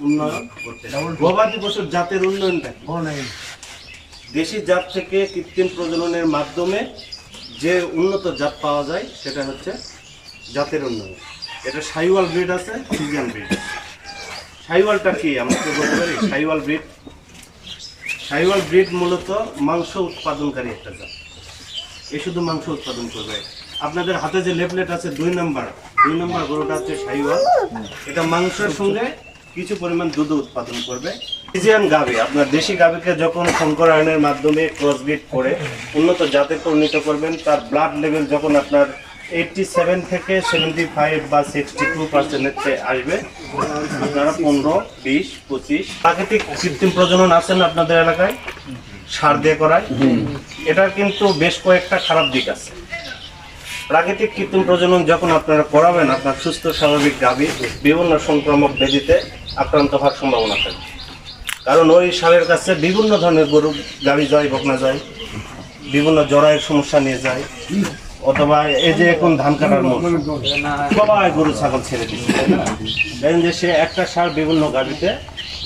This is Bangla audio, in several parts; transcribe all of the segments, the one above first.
উন্নয়ন করতে গবাদি পশুর জাতের উন্নয়নটা কি? দেশি জাত থেকে কৃত্রিম প্রজননের মাধ্যমে যে উন্নত জাত পাওয়া যায় সেটা হচ্ছে জাতের উন্নয়ন। এটা সাইওয়াল ব্রিড আছে ব্রিড। সাইওয়ালটা কি? আমরা তো বলতে পারি? সাইওয়াল ব্রিড। সাইওয়াল ব্রিড মূলত মাংস উৎপাদনকারী একটা জাত। এ শুধু মাংস উৎপাদন করবে। আপনাদের হাতে যে লেফলেট আছে দুই নাম্বার। দুই নাম্বার গরুটা হচ্ছে সাইওয়াল। এটা মাংসের সঙ্গে কিছু পরিমাণ দুধ উৎপাদন করবে। ফিজিয়ান গাভি, আপনার দেশি গাভিকে যখন সংকরায়নের মাধ্যমে ক্রসবিট করে উন্নত জাতে পরিণত করবেন, তার ব্লাড লেভেল যখন আপনার এইটটি সেভেন থেকে সেভেন্টি ফাইভ বা সিক্সটি টু পার্সেন্টের আসবে, আপনারা পনেরো, বিশ, পঁচিশ। প্রাকৃতিক কৃত্রিম প্রজনন আছেন আপনাদের এলাকায়? সার দিয়ে করায়। এটার কিন্তু বেশ কয়েকটা খারাপ দিক আছে। প্রাকৃতিক কৃত্রিম প্রজনন যখন আপনারা করাবেন, আপনার সুস্থ স্বাভাবিক গাভী, বিভিন্ন সংক্রামক ব্যাধিতে আক্রান্ত হওয়ার সম্ভাবনা থাকে কারণ ওই সারের কাছে বিভিন্ন ধরনের গরু, গাভী যায়, বকনা যায়, বিভিন্ন জরায়ের সমস্যা নিয়ে যায়, অথবা এই যে এখন ধান কাটার সবাই গরু, ছাগল ছেড়ে দিচ্ছে না? দেখেন যে সে একটা সার বিভিন্ন গাড়িতে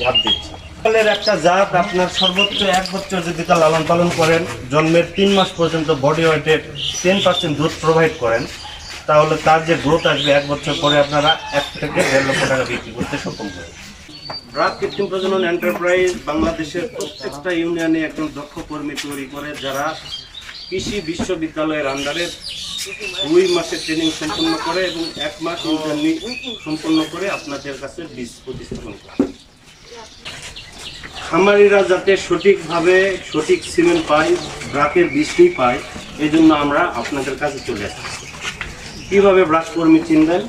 ঝাঁপ দিচ্ছে ছাগলের একটা জাত আপনার সর্বোচ্চ এক বছর যদি তা লালন পালন করেন, জন্মের তিন মাস পর্যন্ত বডি ওয়েটের টেন পার্সেন্ট দুধ প্রোভাইড করেন তাহলে তার যে গ্রোথ আসবে এক বছর পরে আপনারা এক থেকে দেড় লক্ষ টাকা বিক্রি করতে সক্ষম হবে ব্রাক কৃত্রিম প্রজনন এন্টারপ্রাইজ বাংলাদেশের প্রত্যেকটা ইউনিয়নে একজন দক্ষ কর্মী তৈরি করে, যারা কৃষি বিশ্ববিদ্যালয়ের আন্ডারে দুই মাসের ট্রেনিং সম্পন্ন করে এবং এক মাস ইন্টারনি সম্পন্ন করে আপনাদের কাছে বীজ প্রতিস্থাপন করে। খামারিরা যাতে সঠিকভাবে সঠিক সিমেন্ট পায়, ব্রাকের বীজটি পায় এই জন্য আমরা আপনাদের কাছে চলে আসছি। কীভাবে ব্রাশ কর্মী চিনবেন?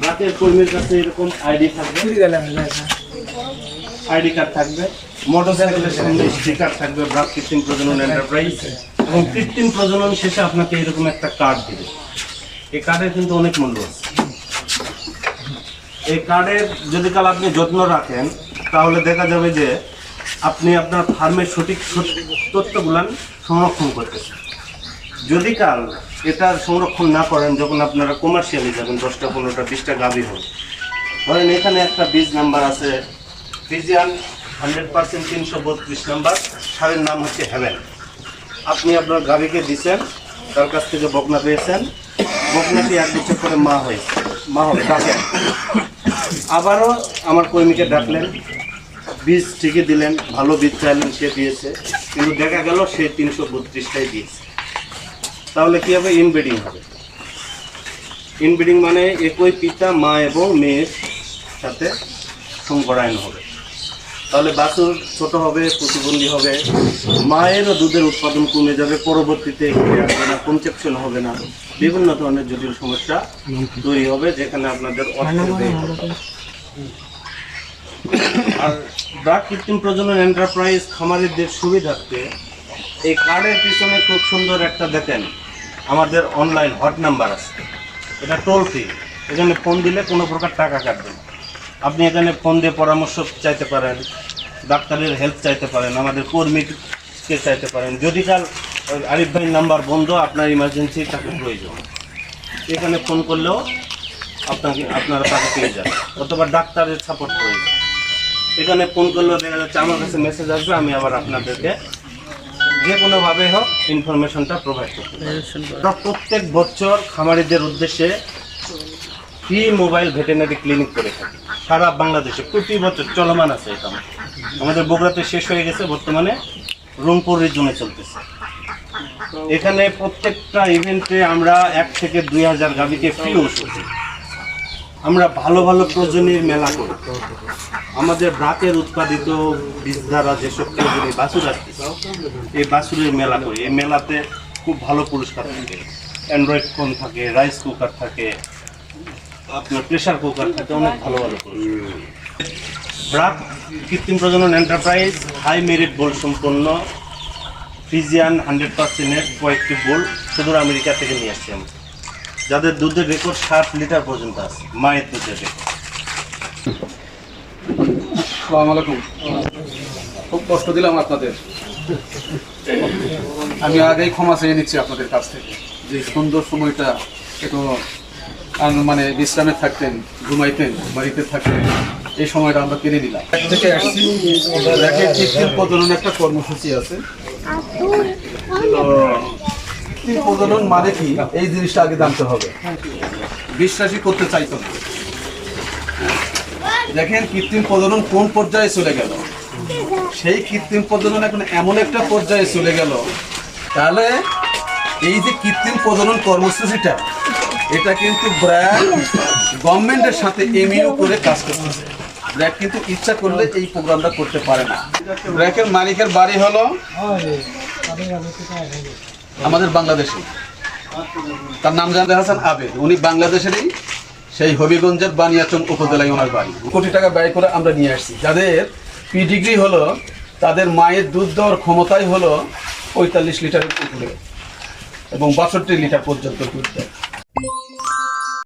ব্রাকের কর্মীর কাছে এরকম আইডি থাকবে? আইডি কার্ড থাকবে মোটরসাইকেলের সামনে স্টিকার থাকবে ব্রাক কৃত্রিম প্রজনন এন্টারপ্রাইজ এবং কৃত্রিম প্রজনন শেষে আপনাকে এরকম একটা কার্ড দেবে। এই কার্ডের কিন্তু অনেক মূল্য আছে। এই কার্ডের যদি কাল আপনি যত্ন রাখেন তাহলে দেখা যাবে যে আপনি আপনার ফার্মের সঠিক সঠিক তথ্যগুলান সংরক্ষণ করতেছেন। যদি কাল এটার সংরক্ষণ না করেন যখন আপনারা কমার্শিয়ালি যাবেন, দশটা, পনেরোটা, বিশটা গাভি হবে ধরেন এখানে একটা বীজ নাম্বার আছে ফিজিয়ান হান্ড্রেড পার্সেন্ট তিনশো বত্রিশ নাম্বার সারের নাম হচ্ছে হেভেন আপনি আপনার গাভীকে দিচ্ছেন তার কাছ থেকে বকনা পেয়েছেন, বকনাটি এক বছর করে মা হয়েছে, মা হবে ডাকেন আবারও আমার কর্মীকে ডাকলেন, বীজ ঠিকই দিলেন, ভালো বীজ চাইলেন, সে দিয়েছে, কিন্তু দেখা গেল সে তিনশো বত্রিশটাই দিয়েছে। তাহলে কি হবে? ইনব্রিডিং হবে। ইনব্রিডিং মানে একই পিতা, মা এবং মেয়ের সাথে সংকরায়ন হবে। তাহলে বাছুর ছোট হবে, প্রতিবন্ধী হবে, মায়েরও দুধের উৎপাদন কমে যাবে, পরবর্তীতে ঘুরে আসবে না কনসেপশন হবে না, বিভিন্ন ধরনের জটিল সমস্যা তৈরি হবে, যেখানে আপনাদের আর ব্রাক কৃত্রিম প্রজনন এন্টারপ্রাইজ খামারিদের সুবিধার্থে এই কার্ডের পিছনে খুব সুন্দর একটা দেখেন। আমাদের অনলাইন হট নাম্বার আছে। এটা টোল ফ্রি এখানে ফোন দিলে কোনো প্রকার টাকা কাটবে না। আপনি এখানে ফোন দিয়ে পরামর্শ চাইতে পারেন, ডাক্তারের হেল্প চাইতে পারেন, আমাদের কর্মীকে চাইতে পারেন। যদি কাল আরিফ ভাই নাম্বার বন্ধ, আপনার ইমার্জেন্সি তাকে প্রয়োজন। এখানে ফোন করলেও আপনাকে, আপনারা তাকে পেয়ে যাবেন। অথবা ডাক্তারের সাপোর্ট প্রয়োজন। এখানে ফোন করলেও দেখা যাচ্ছে আমার কাছে মেসেজ আসবে, আমি আবার আপনাদেরকে যে কোনোভাবে হোক ইনফরমেশনটা প্রোভাইড করতে। আমরা প্রত্যেক বছর খামারিদের উদ্দেশ্যে ফ্রি মোবাইল ভেটেনারি ক্লিনিক করে থাকি সারা বাংলাদেশে প্রতি বছর চলমান আছে এটা আমাদের। আমাদের বগুড়াতে শেষ হয়ে গেছে বর্তমানে রংপুর রিজনে চলতেছে এখানে প্রত্যেকটা ইভেন্টে আমরা এক থেকে দুই হাজার গাভিকে ফ্রি ওষুধ আমরা ভালো ভালো প্রয়োজনীয় মেলা করি আমাদের ব্রাকের উৎপাদিত বীজ দ্বারা যেসব প্রয়োজনীয় বাছুর আসতেছে এই বাছুরের মেলা করি। এই মেলাতে খুব ভালো পুরস্কার থাকে। অ্যান্ড্রয়েড ফোন থাকে রাইস কুকার থাকে, আপনার প্রেশার কুকার থাকে, অনেক ভালো ভালো পুরস্কার। ব্রাক কৃত্রিম প্রজনন এন্টারপ্রাইজ হাই মেরিট বোল সম্পন্ন ফিজিয়ান হান্ড্রেড পার্সেন্টের কয়েকটি বোল সুদূর আমেরিকা থেকে নিয়ে আসছি আমরা যাদের দুধের রেকর্ড ষাট লিটার পর্যন্ত আছে, মায়ের দুধের রেকর্ড আসসালামু আলাইকুম। খুব কষ্ট দিলাম আপনাদের। আমি আগেই ক্ষমা চেয়ে নিচ্ছি আপনাদের কাছ থেকে। যে সুন্দর সময়টা একটু মানে বিশ্রামে থাকতেন ঘুমাইতেন বাড়িতে থাকতেন এই সময়টা আমরা কেড়ে নিলাম। এক থেকে আসছি। দেখেন প্রজনন একটা কর্মসূচি আছে। তো প্রজনন মানে কি? এই জিনিসটা আগে জানতে হবে। বিশ্বাসই করতে চাইতো না। দেখেন কৃত্রিম প্রজনন কোন পর্যায়ে চলে গেল? সেই কৃত্রিম প্রজনন এখন এমন একটা পর্যায়ে চলে গেল। তাহলে এই যে কৃত্রিম প্রজনন কর্মসূচিটা, এটা কিন্তু ব্র্যাক গভর্নমেন্টের সাথে এমইউ করে কাজ করতেছে। ব্র্যাক কিন্তু ইচ্ছা করলে এই প্রোগ্রামটা করতে পারে না। ব্র্যাকের মালিকের বাড়ি হলো আমাদের বাংলাদেশে। তার নাম জানতে হাসান আবেদ। উনি বাংলাদেশেরই সেই হবিগঞ্জের বানিয়াচং উপজেলায় ওনার বাড়ি। কোটি টাকা ব্যয় করে আমরা নিয়ে আসছি। যাদের পি ডিগ্রি হলো, তাদের মায়ের দুধ দেওয়ার ক্ষমতাই হলো পঁয়তাল্লিশ লিটারের উপরে এবং বাষট্টি লিটার পর্যন্ত দুধ দেয়।